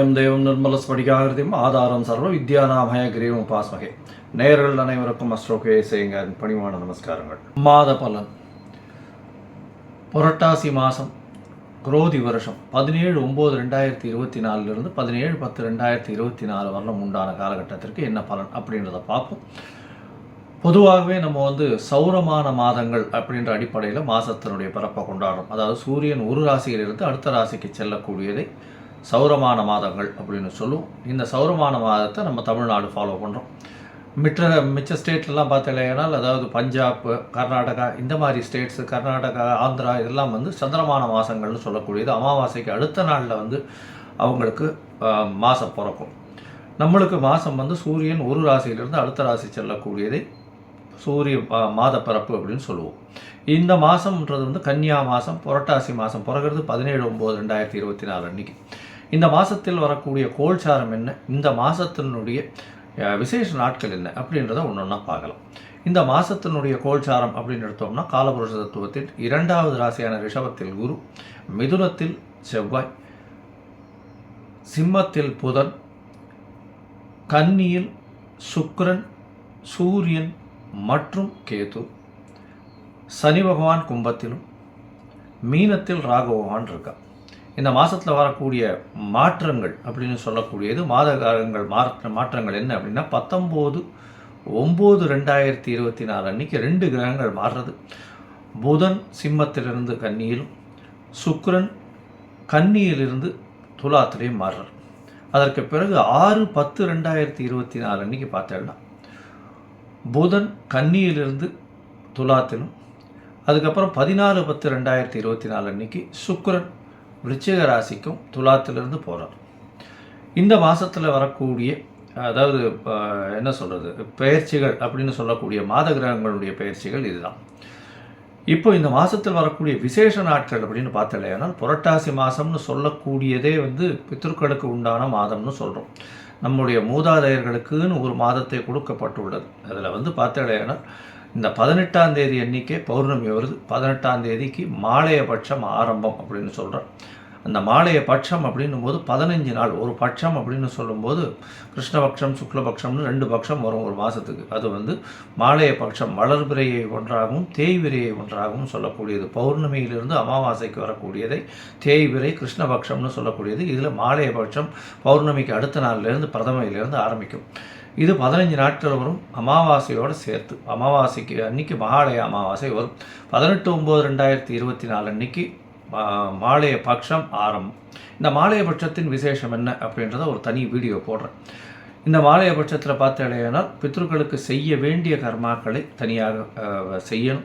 ஞானானந்தமயம் தேவம் நிர்மல ஸ்படிகாகிருதியும் ஆதாரம் சர்வ வித்யாநாமய கிரீவம் உபாஸ்மகே. நேயர்கள் அனைவருக்கும் அஸ்ரோகே செய்யுங்க பணிவான நமஸ்காரங்கள். மாத பலன். புரட்டாசி மாதம் குரோதி வருஷம் பதினேழு ஒம்பது ரெண்டாயிரத்தி இருபத்தி நாலுலேருந்து பதினேழு பத்து ரெண்டாயிரத்தி இருபத்தி நாலு வரலாம் உண்டான காலகட்டத்திற்கு என்ன பலன் அப்படின்றத பார்ப்போம். பொதுவாகவே நம்ம வந்து சௌரமான மாதங்கள் அப்படின்ற அடிப்படையில் மாதத்தினுடைய பிறப்பை கொண்டாடுறோம். அதாவது சூரியன் ஒரு ராசியிலிருந்து அடுத்த ராசிக்கு செல்லக்கூடியதை சௌரமான மாதங்கள் அப்படின்னு சொல்லுவோம் இந்த சௌரமான மாதத்தை நம்ம தமிழ்நாடு ஃபாலோ பண்ணுறோம் மிற்ற மிச்ச ஸ்டேட்லலாம் பார்த்தீங்கன்னா அதாவது பஞ்சாப் கர்நாடகா இந்த மாதிரி ஸ்டேட்ஸு கர்நாடகா ஆந்திரா இதெல்லாம் வந்து சந்திரமான மாதங்கள்னு சொல்லக்கூடியது. அமாவாசைக்கு அடுத்த நாளில் வந்து அவங்களுக்கு மாதம் பிறக்கும். நம்மளுக்கு மாதம் வந்து சூரியன் ஒரு ராசியிலிருந்து அடுத்த ராசி செல்லக்கூடியதை சூரிய மாத பிறப்பு அப்படின்னு சொல்லுவோம். இந்த மாதம்ன்றது வந்து கன்னியா மாதம் புரட்டாசி மாதம் பிறகுறது பதினேழு ஒம்பது ரெண்டாயிரத்தி இருபத்தி நாலு அன்னைக்கு. இந்த மாதத்தில் வரக்கூடிய கோல்சாரம் என்ன? இந்த மாதத்தினுடைய விசேஷ நாட்கள் என்ன? அப்படின்றத ஒன்று ஒன்றா பார்க்கலாம். இந்த மாதத்தினுடைய கோல்சாரம் அப்படின்னு எடுத்தோம்னா காலபுருஷ தத்துவத்தில் இரண்டாவது ராசியான ரிஷபத்தில் குரு மிதுனத்தில் செவ்வாய் சிம்மத்தில் புதன் கன்னியில் சுக்ரன் சூரியன் மற்றும் கேது. சனி பகவான் கும்பத்திலும் மீனத்தில் ராகு பகவான் இருக்கான் இந்த மாதத்தில் வரக்கூடிய மாற்றங்கள் அப்படின்னு சொல்லக்கூடியது மாத காலங்கள் மாற்ற மாற்றங்கள் என்ன அப்படின்னா பத்தொம்போது ஒம்பது ரெண்டாயிரத்தி இருபத்தி நாலு அன்னைக்கு ரெண்டு கிரகங்கள் மாறுறது. புதன் சிம்மத்திலிருந்து கன்னியிலும் சுக்ரன் கன்னியிலிருந்து துலாத்திலையும் மாறுறார். அதற்கு பிறகு ஆறு பத்து ரெண்டாயிரத்தி இருபத்தி நாலு அன்னைக்கு பார்த்தேன்னா புதன் கன்னியிலிருந்து துலாத்திலும் அதுக்கப்புறம் பதினாலு பத்து ரெண்டாயிரத்தி இருபத்தி நாலு அன்னைக்கு சுக்ரன் விருச்சிக ராசிக்கும் துலாத்திலிருந்து போகிறார் இந்த மாதத்தில் வரக்கூடிய அதாவது என்ன சொல்கிறது பயிற்சிகள் அப்படின்னு சொல்லக்கூடிய மாத கிரகங்களுடைய பயிற்சிகள் இதுதான். இப்போ இந்த மாதத்தில் வரக்கூடிய விசேஷ நாட்கள் அப்படின்னு பார்த்தலையானால் புரட்டாசி மாதம்னு சொல்லக்கூடியதே வந்து பித்ருக்களுக்கு உண்டான மாதம்னு சொல்கிறோம் நம்முடைய மூதாதையர்களுக்குன்னு ஒரு மாதத்தை கொடுக்கப்பட்டுள்ளது. அதில் வந்து பார்த்தலையானால் இந்த பதினெட்டாம் தேதி அன்னைக்கே பௌர்ணமி வருது. பதினெட்டாம் தேதிக்கு மாலைய பட்சம் ஆரம்பம் அப்படின்னு சொல்கிறோம் அந்த மாலைய பட்சம் அப்படின்னும் போது பதினஞ்சு நாள். ஒரு பட்சம் அப்படின்னு சொல்லும்போது கிருஷ்ணபக்ஷம் சுக்லபக்ஷம்னு ரெண்டு பட்சம் வரும் ஒரு மாதத்துக்கு அது வந்து மாலைய பட்சம் வளர்பிறையை ஒன்றாகவும் தேய்விரையை ஒன்றாகவும் சொல்லக்கூடியது. பௌர்ணமியிலிருந்து அமாவாசைக்கு வரக்கூடியதை தேய்விரை கிருஷ்ணபக்ஷம்னு சொல்லக்கூடியது. இதில் மாலைய பட்சம் பௌர்ணமிக்கு அடுத்த நாள்லேருந்து பிரதமையிலேருந்து ஆரம்பிக்கும். இது பதினஞ்சு நாட்கள் வரும் அமாவாசையோடு சேர்த்து. அமாவாசைக்கு அன்னைக்கு மகாலய அமாவாசை வரும். பதினெட்டு ஒம்பது ரெண்டாயிரத்தி இருபத்தி நாலு அன்னைக்கு மா- மாலைய பட்சம் ஆரம்பம். இந்த மாலைய பட்சத்தின் விசேஷம் என்ன அப்படின்றத ஒரு தனி வீடியோ போடுறேன். இந்த மாலைய பட்சத்தில் பார்த்தேனால் பித்ருக்களுக்கு செய்ய வேண்டிய கர்மாக்களை தனியாக செய்யணும்.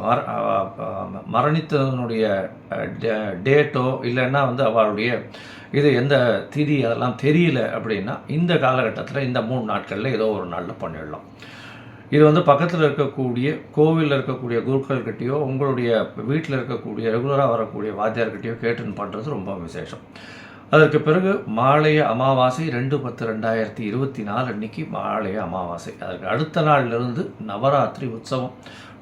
மர மரணித்ததனுடைய டே- டேட்டோ இல்லைன்னா வந்து அவளுடைய இது எந்த திதி அதெல்லாம் தெரியல அப்படின்னா இந்த காலகட்டத்தில் இந்த மூணு நாட்களில் ஏதோ ஒரு நாளில் பண்ணிடலாம். இது வந்து பக்கத்தில் இருக்கக்கூடிய கோவிலில் இருக்கக்கூடிய குருக்கள்கிட்டயோ உங்களுடைய வீட்டில் இருக்கக்கூடிய ரெகுலராக வரக்கூடிய வாத்தியார்கிட்டயோ கேட்டுன்னு பண்ணுறது ரொம்ப விசேஷம். அதற்கு பிறகு மாலைய அமாவாசை ரெண்டு பத்து ரெண்டாயிரத்தி இருபத்தி நாலு அன்னைக்கு மாலைய அமாவாசை. அதற்கு அடுத்த நாள்லேருந்து நவராத்திரி உற்சவம்.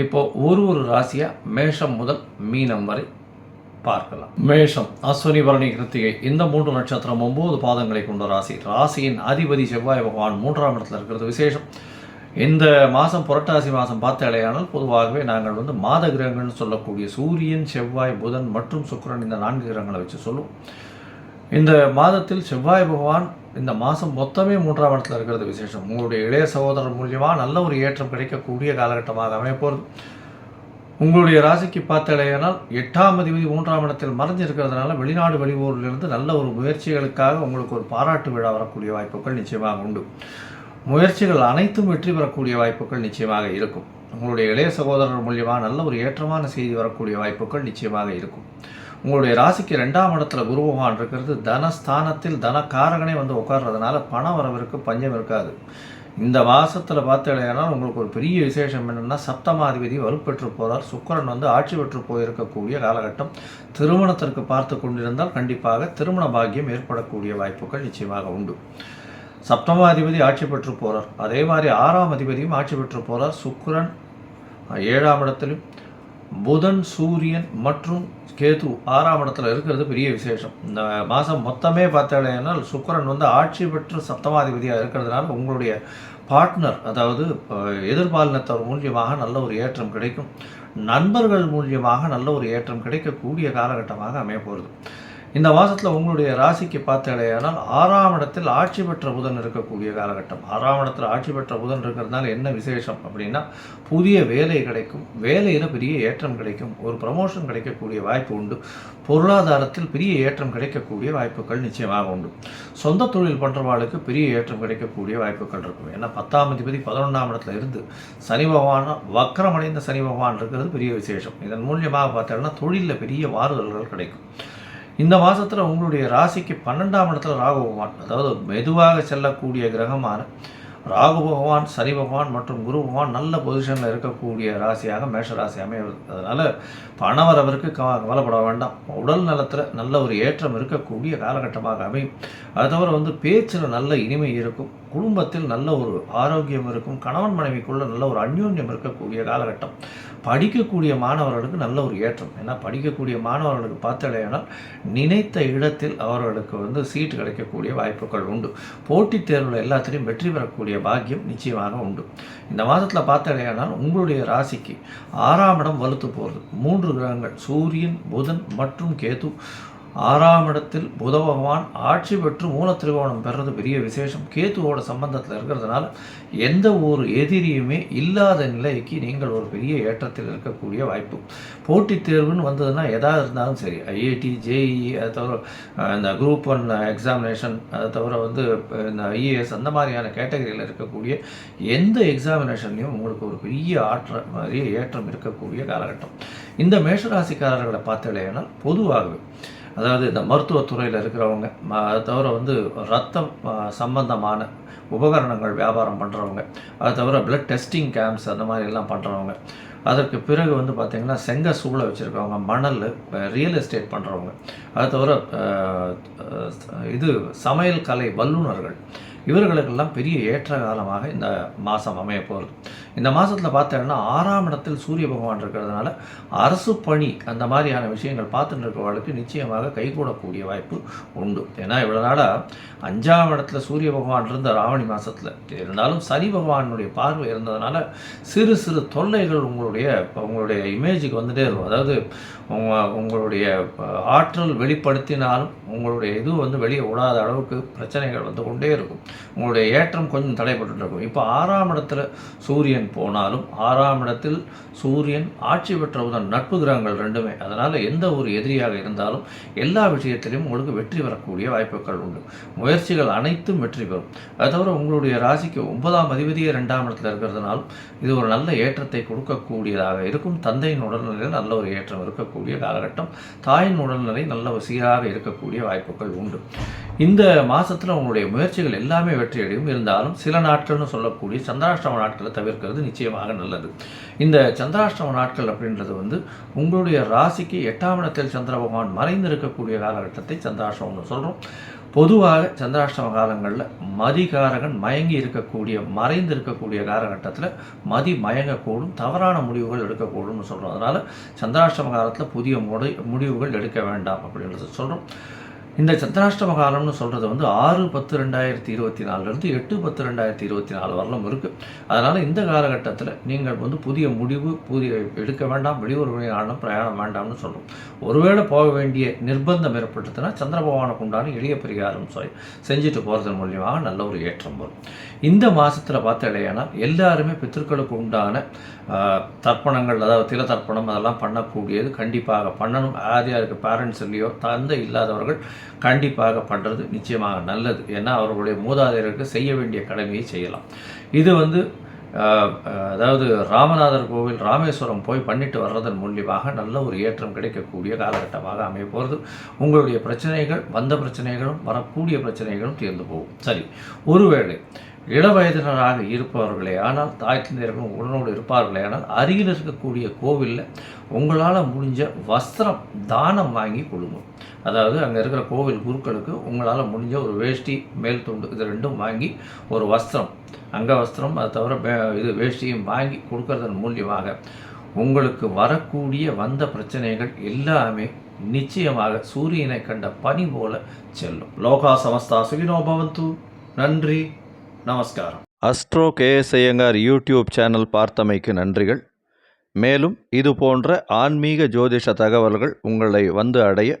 இப்போ ஒரு ஒரு ராசியாக மேஷம் முதல் மீனம் வரை பார்க்கலாம். மேஷம் அஸ்வினி பரணி கிருத்திகை இந்த மூன்று நட்சத்திரம் ஒன்பது பாதங்களை கொண்ட ராசி. ராசியின் அதிபதி செவ்வாய் பகவான் மூன்றாம் இடத்துல இருக்கிறது விசேஷம். இந்த மாதம் புரட்டாசி மாதம் பார்த்தாலேயானால் பொதுவாகவே நாங்கள் வந்து மாத கிரகங்கள்னு சொல்லக்கூடிய சூரியன் செவ்வாய் புதன் மற்றும் சுக்கரன் இந்த நான்கு கிரகங்களை வச்சு சொல்லுவோம். இந்த மாதத்தில் செவ்வாய் பகவான் இந்த மாதம் மொத்தமே மூன்றாம் இடத்துல இருக்கிறது விசேஷம். உங்களுடைய இளைய சகோதரர் மூலியமாக நல்ல ஒரு ஏற்றம் கிடைக்கக்கூடிய காலகட்டமாக அமையப்போகிறது உங்களுடைய ராசிக்கு பார்த்தாலேயானால் எட்டாம் அதிபதி மூன்றாம் இடத்தில் மறைஞ்சிருக்கிறதுனால வெளிநாடு வெளியூரிலிருந்து நல்ல ஒரு முயற்சிகளுக்காக உங்களுக்கு ஒரு பாராட்டு விழா வரக்கூடிய வாய்ப்புகள் நிச்சயமாக உண்டு. முயற்சிகள் அனைத்தும் வெற்றி பெறக்கூடிய வாய்ப்புகள் நிச்சயமாக இருக்கும். உங்களுடைய இளைய சகோதரர் மூலியமாக நல்ல ஒரு ஏற்றமான செய்தி வரக்கூடிய வாய்ப்புகள் நிச்சயமாக இருக்கும். உங்களுடைய ராசிக்கு ரெண்டாம் இடத்துல குரு பகவான் இருக்கிறது தனஸ்தானத்தில் தனக்காரகனே வந்து உட்கார்றதுனால பண வரவிற்கு பஞ்சம் இருக்காது. இந்த மாதத்தில் பார்த்தீங்கன்னா உங்களுக்கு ஒரு பெரிய விசேஷம் என்னென்னா சப்தமாதிபதி வலுப்பெற்று போகிறார் சுக்கிரன் வந்து ஆட்சி பெற்று போயிருக்கக்கூடிய காலகட்டம். திருமணத்திற்கு பார்த்து கொண்டிருந்தால் கண்டிப்பாக திருமண பாக்கியம் ஏற்படக்கூடிய வாய்ப்புகள் நிச்சயமாக உண்டு. சப்தமாதிபதி ஆட்சி பெற்று போகிறார் அதே மாதிரி ஆறாம் அதிபதியும் ஆட்சி பெற்று போகிறார் சுக்கிரன் ஏழாம் இடத்திலும் புதன் சூரியன் மற்றும் கேது ஆறாம் இடத்துல இருக்கிறது பெரிய விசேஷம். இந்த மாதம் மொத்தமே பார்த்தாலேனால் சுக்கரன் வந்து ஆட்சி பெற்று சப்தமாதிபதியாக இருக்கிறதுனால உங்களுடைய பார்ட்னர் அதாவது எதிர்பாலினத்தவர் மூலியமாக நல்ல ஒரு ஏற்றம் கிடைக்கும். நண்பர்கள் மூலியமாக நல்ல ஒரு ஏற்றம் கிடைக்கக்கூடிய காலகட்டமாக அமைய போகிறது இந்த மாதத்தில் உங்களுடைய ராசிக்கு பார்த்தடையானால் ஆறாம் இடத்தில் ஆட்சி பெற்ற புதன் இருக்கக்கூடிய காலகட்டம். ஆறாம் இடத்தில் ஆட்சி பெற்ற புதன் இருக்கிறதுனால என்ன விசேஷம் அப்படின்னா புதிய வேலை கிடைக்கும் வேலையில் பெரிய ஏற்றம் கிடைக்கும் ஒரு ப்ரமோஷன் கிடைக்கக்கூடிய வாய்ப்பு உண்டு. பொருளாதாரத்தில் பெரிய ஏற்றம் கிடைக்கக்கூடிய வாய்ப்புகள் நிச்சயமாக உண்டு. சொந்த தொழில் பண்ணுறவாளுக்கு பெரிய ஏற்றம் கிடைக்கக்கூடிய வாய்ப்புகள் இருக்கும். ஏன்னா பத்தாம் அதிபதி பதினொன்றாம் இடத்துல இருந்து சனி பகவான் வக்கரமடைந்த சனி பகவான் இருக்கிறது பெரிய விசேஷம். இதன் மூலியமாக பார்த்தோம்னா தொழிலில் பெரிய மாறுதல்கள் கிடைக்கும். இந்த மாதத்தில் உங்களுடைய ராசிக்கு பன்னெண்டாம் இடத்துல ராகு பகவான். அதாவது மெதுவாக செல்லக்கூடிய கிரகமான ராகு பகவான் சனி பகவான் மற்றும் குரு பகவான் நல்ல பொசிஷனில் இருக்கக்கூடிய ராசியாக மேஷ ராசி அமைவது. அதனால் பணவரவருக்கு க கவலைப்பட வேண்டாம். உடல் நலத்தில் நல்ல ஒரு ஏற்றம் இருக்கக்கூடிய காலகட்டமாக அமையும். அது தவிர வந்து பேச்சில் நல்ல இனிமை இருக்கும். குடும்பத்தில் நல்ல ஒரு ஆரோக்கியம் இருக்கும் கணவன் மனைவிக்குள்ள நல்ல ஒரு அந்யோன்யம் இருக்கக்கூடிய காலகட்டம். படிக்கக்கூடிய மாணவர்களுக்கு நல்ல ஒரு ஏற்றம். ஏன்னா படிக்கக்கூடிய மாணவர்களுக்கு பார்த்தடையானால் நினைத்த இடத்தில் அவர்களுக்கு வந்து சீட்டு கிடைக்கக்கூடிய வாய்ப்புகள் உண்டு. போட்டித் தேர்வில் எல்லாத்திலையும் வெற்றி பெறக்கூடிய பாக்கியம் நிச்சயமாக உண்டு. இந்த மாதத்தில் பார்த்தடையானால் உங்களுடைய ராசிக்கு ஆறாம் இடம் வலுத்து போகிறது மூன்று கிரகங்கள் சூரியன் புதன் மற்றும் கேது. ஆறாம் இடத்தில் புத பகவான் ஆட்சி பெற்று மூல திரிகோணம் பெறது பெரிய விசேஷம். கேத்துவோட சம்பந்தத்தில் இருக்கிறதுனால எந்த ஒரு எதிரியுமே இல்லாத நிலைக்கு நீங்கள் ஒரு பெரிய ஏற்றத்தில் இருக்கக்கூடிய வாய்ப்பு. போட்டித் தேர்வுன்னு வந்ததுன்னா எதாவது இருந்தாலும் சரி. ஐஐடி ஜேஇஇ அதை தவிர இந்த குரூப் ஒன் எக்ஸாமினேஷன் அதை தவிர வந்து இந்த ஐஏஎஸ் அந்த மாதிரியான கேட்டகரியில் இருக்கக்கூடிய எந்த எக்ஸாமினேஷன்லையும் உங்களுக்கு ஒரு பெரிய ஆற்ற பெரிய ஏற்றம் இருக்கக்கூடிய காலகட்டம். இந்த மேஷராசிக்காரர்களை பார்த்தலையானால் பொதுவாகவே அதாவது இந்த மருத்துவத்துறையில் இருக்கிறவங்க ம- அதை தவிர வந்து ரத்தம் சம்பந்தமான உபகரணங்கள் வியாபாரம் பண்ணுறவங்க அதை தவிர பிளட் டெஸ்டிங் கேம்ப்ஸ் அந்த மாதிரி எல்லாம் பண்ணுறவங்க அதற்கு பிறகு வந்து பார்த்திங்கன்னா செங்க சூளை வச்சுருக்கவங்க மணல் ரியல் எஸ்டேட் பண்ணுறவங்க அதை தவிர இது சமையல் கலை வல்லுநர்கள். இவர்களுக்கெல்லாம் பெரிய ஏற்ற காலமாக இந்த மாதம் அமைய போகிறது இந்த மாதத்தில் பார்த்தோன்னா ஆறாம் இடத்தில் சூரிய பகவான் இருக்கிறதுனால அரசு பணி அந்த மாதிரியான விஷயங்கள் பார்த்துட்டு இருக்கிறவர்களுக்கு நிச்சயமாக கைகூடக்கூடிய வாய்ப்பு உண்டு. ஏன்னா இவ்வளோ நாளாக அஞ்சாம் இடத்துல சூரிய பகவான் இருந்த ராவணி மாதத்தில் இருந்தாலும் சனி பகவானுடைய பார்வை இருந்ததுனால சிறு சிறு தொல்லைகள் உங்களுடைய உங்களுடைய இமேஜுக்கு வந்துட்டே இருக்கும். அதாவது உங்க உங்களுடைய ஆற்றல் வெளிப்படுத்தினாலும் உங்களுடைய இது வந்து வெளியே விடாத அளவுக்கு பிரச்சனைகள் வந்து கொண்டே இருக்கும். உங்களுடைய ஏற்றம் கொஞ்சம் தடைபட்டு இருக்கும். இப்போ ஆறாம் இடத்துல சூரியன் போனாலும் ஆறாம் இடத்தில் சூரியன் ஆட்சி பெற்றவுடன் நட்பு கிரகங்கள் ரெண்டுமே. அதனால் எந்த ஒரு எதிரியாக இருந்தாலும் எல்லா விஷயத்திலையும் உங்களுக்கு வெற்றி பெறக்கூடிய வாய்ப்புகள் உண்டு. முயற்சிகள் அனைத்தும் வெற்றி பெறும். அது தவிர உங்களுடைய ராசிக்கு ஒன்பதாம் அதிபதியே ரெண்டாம் இடத்துல இருக்கிறதுனாலும் இது ஒரு நல்ல ஏற்றத்தை கொடுக்கக்கூடியதாக இருக்கும். தந்தையின் உடல்நிலையில் நல்ல ஒரு ஏற்றம் இருக்கக்கூடிய காலகட்டம். தாயின் உடல்நிலை நல்ல ஒரு சீராக இருக்கக்கூடிய வாய்ப்புகள் உண்டு. இந்த மாதத்தில் உங்களுடைய முயற்சிகள் எல்லாமே வெற்றியடையும். இருந்தாலும் சில நாட்கள்னு சொல்லக்கூடிய சந்திராஷ்டம நாட்களை தவிர்க்கிறது நிச்சயமாக நல்லது. இந்த சந்திராஷ்டம நாட்கள் அப்படின்றது வந்து உங்களுடைய ராசிக்கு எட்டாம் இடத்தில் சந்திர பகவான் மறைந்திருக்கக்கூடிய காலகட்டத்தை சந்திராஷ்டமம்னு சொல்கிறோம் பொதுவாக சந்திராஷ்டம காலங்களில் மதிகாரகன் மயங்கி இருக்கக்கூடிய மறைந்து இருக்கக்கூடிய காலகட்டத்தில் மதி மயங்கக்கூடும் தவறான முடிவுகள் எடுக்கக்கூடும்னு சொல்கிறோம் அதனால் சந்திராஷ்டம காலத்தில் புதிய முடி முடிவுகள் எடுக்க வேண்டாம் அப்படின்றது சொல்கிறோம் இந்த சந்திராஷ்டம காலம்னு சொல்கிறது வந்து ஆறு பத்து ரெண்டாயிரத்தி இருபத்தி நாலுலேருந்து எட்டு பத்து ரெண்டாயிரத்தி இருபத்தி நாலு வரலும் இருக்குது அதனால் இந்த காலகட்டத்தில் நீங்கள் வந்து புதிய முடிவு புதிய எடுக்க வேண்டாம் வெளியூர் பிரயாணம் வேண்டாம்னு சொல்கிறோம் ஒருவேளை போக வேண்டிய நிர்பந்தம் ஏற்பட்டுச்சுன்னா சந்திர பகவானுக்கு உண்டான எளிய பரிகாரம் சொல்லி செஞ்சுட்டு போகிறது மூலியமாக நல்ல ஒரு ஏற்றம் வரும். இந்த மாதத்தில் பார்த்தடையானால் எல்லாருமே பித்திருக்களுக்கு உண்டான தர்ப்பணங்கள் அதாவது தில தர்ப்பணம் அதெல்லாம் பண்ணக்கூடியது கண்டிப்பாக பண்ணணும். ஆதியாருக்கு பேரண்ட்ஸ் இல்லையோ தந்தை இல்லாதவர்கள் கண்டிப்பாக பண்ணுறது நிச்சயமாக நல்லது. ஏன்னா அவர்களுடைய மூதாதையருக்கு செய்ய வேண்டிய கடமையை செய்யலாம். இது வந்து அதாவது ராமநாதர் கோவில் ராமேஸ்வரம் போய் பண்ணிட்டு வர்றதன் மூலியமாக நல்ல ஒரு ஏற்றம் கிடைக்கக்கூடிய காலகட்டமாக அமைய போகிறது உங்களுடைய பிரச்சனைகள் வந்த பிரச்சனைகளும் வரக்கூடிய பிரச்சனைகளும் தீர்ந்து போகும். சரி ஒருவேளை இளவயதினராக இருப்பவர்களே ஆனால் தாய் தந்தையர்களும் உடனோடு இருப்பார்களே ஆனால் அருகில் இருக்கக்கூடிய கோவிலில் உங்களால் முடிஞ்ச வஸ்திரம் தானம் வாங்கி கொடுங்க. அதாவது அங்கே இருக்கிற கோவில் குருக்களுக்கு உங்களால் முடிஞ்ச ஒரு வேஷ்டி மேல் துண்டு இது ரெண்டும் வாங்கி ஒரு வஸ்திரம். அங்க வஸ்திரம் அது தவிர வே- இது வேஷ்டியும் வாங்கி கொடுக்கறதன் மூலியமாக உங்களுக்கு வரக்கூடிய வந்த பிரச்சனைகள் எல்லாமே நிச்சயமாக சூரியனை கண்ட பனி போல செல்லும். லோகா சமஸ்தா சுகினோ பவந்து. நன்றி. நமஸ்காரம். Astro K S Iyengar YouTube channel பார்த்தமைக்கு நன்றிகள். மேலும் இது போன்ற ஆன்மீக ஜோதிஷ தகவல்கள் உங்களை வந்து அடைய